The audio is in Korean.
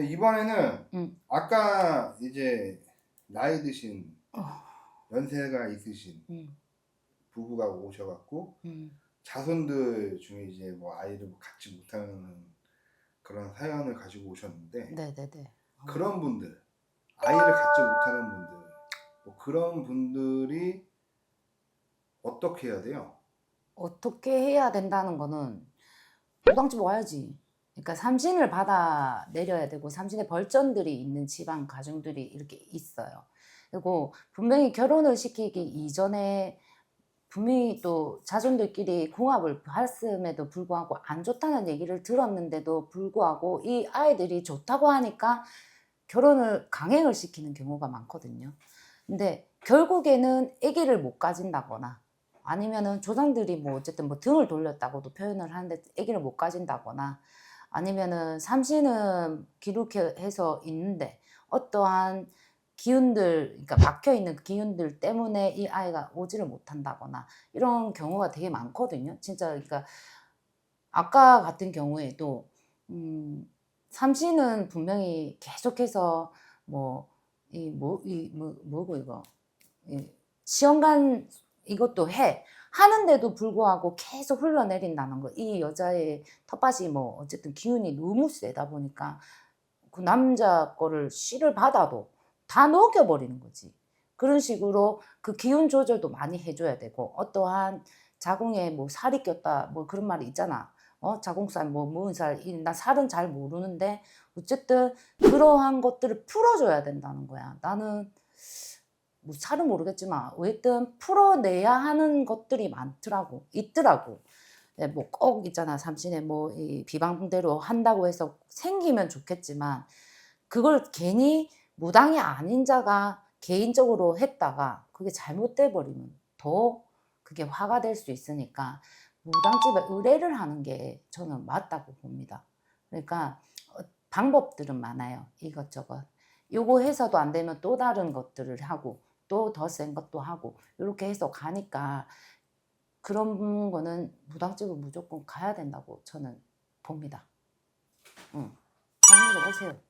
이번에는 음. 아까 이제 나이 드신 어. 연세가 있으신 음, 부부가 오셔갖고 음, 자손들 중에 이제 뭐 아이를 뭐 갖지 못하는 그런 사연을 가지고 오셨는데 네네네. 어. 그런 분들 아이를 갖지 못하는 분들 뭐 그런 분들이 어떻게 해야 돼요? 어떻게 해야 된다는 거는 무당집 와야지. 그러니까 삼신을 받아 내려야 되고 삼신의 벌전들이 있는 집안 가정들이 이렇게 있어요. 그리고 분명히 결혼을 시키기 이전에 분명히 또 자손들끼리 궁합을 했음에도 불구하고 안 좋다는 얘기를 들었는데도 불구하고 이 아이들이 좋다고 하니까 결혼을 강행을 시키는 경우가 많거든요. 근데 결국에는 아기를 못 가진다거나 아니면은 조상들이 뭐 어쨌든 뭐 등을 돌렸다고도 표현을 하는데 아기를 못 가진다거나 아니면은 삼신은 기록해서 있는데 어떠한 기운들, 그러니까 막혀 있는 기운들 때문에 이 아이가 오지를 못한다거나 이런 경우가 되게 많거든요. 진짜 그러니까 아까 같은 경우에도 음, 삼신은 분명히 계속해서 뭐 이 뭐이뭐 뭐고 이거 이 시험관 이것도 해 하는데도 불구하고 계속 흘러내린다는 거. 이 여자의 텃밭이 뭐 어쨌든 기운이 너무 세다 보니까 그 남자 거를 씨를 받아도 다 녹여버리는 거지. 그런 식으로 그 기운 조절도 많이 해줘야 되고 어떠한 자궁에 뭐 살이 꼈다 뭐 그런 말이 있잖아. 어 자궁살 뭐 무은살 이- 나 살은 잘 모르는데 어쨌든 그러한 것들을 풀어줘야 된다는 거야. 나는 뭐 잘은 모르겠지만 어쨌든 풀어내야 하는 것들이 많더라고 있더라고. 네, 뭐꼭 있잖아 삼신에 뭐 이 비방대로 한다고 해서 생기면 좋겠지만 그걸 괜히 무당이 아닌 자가 개인적으로 했다가 그게 잘못돼 버리면 더 그게 화가 될 수 있으니까 무당집에 의뢰를 하는 게 저는 맞다고 봅니다. 그러니까 어, 방법들은 많아요. 이것저것. 요거 해서도 안 되면 또 다른 것들을 하고 또 더 센 것도 하고 이렇게 해서 가니까 그런 거는 무당집은 무조건 가야 된다고 저는 봅니다. 응. 방으로 오세요.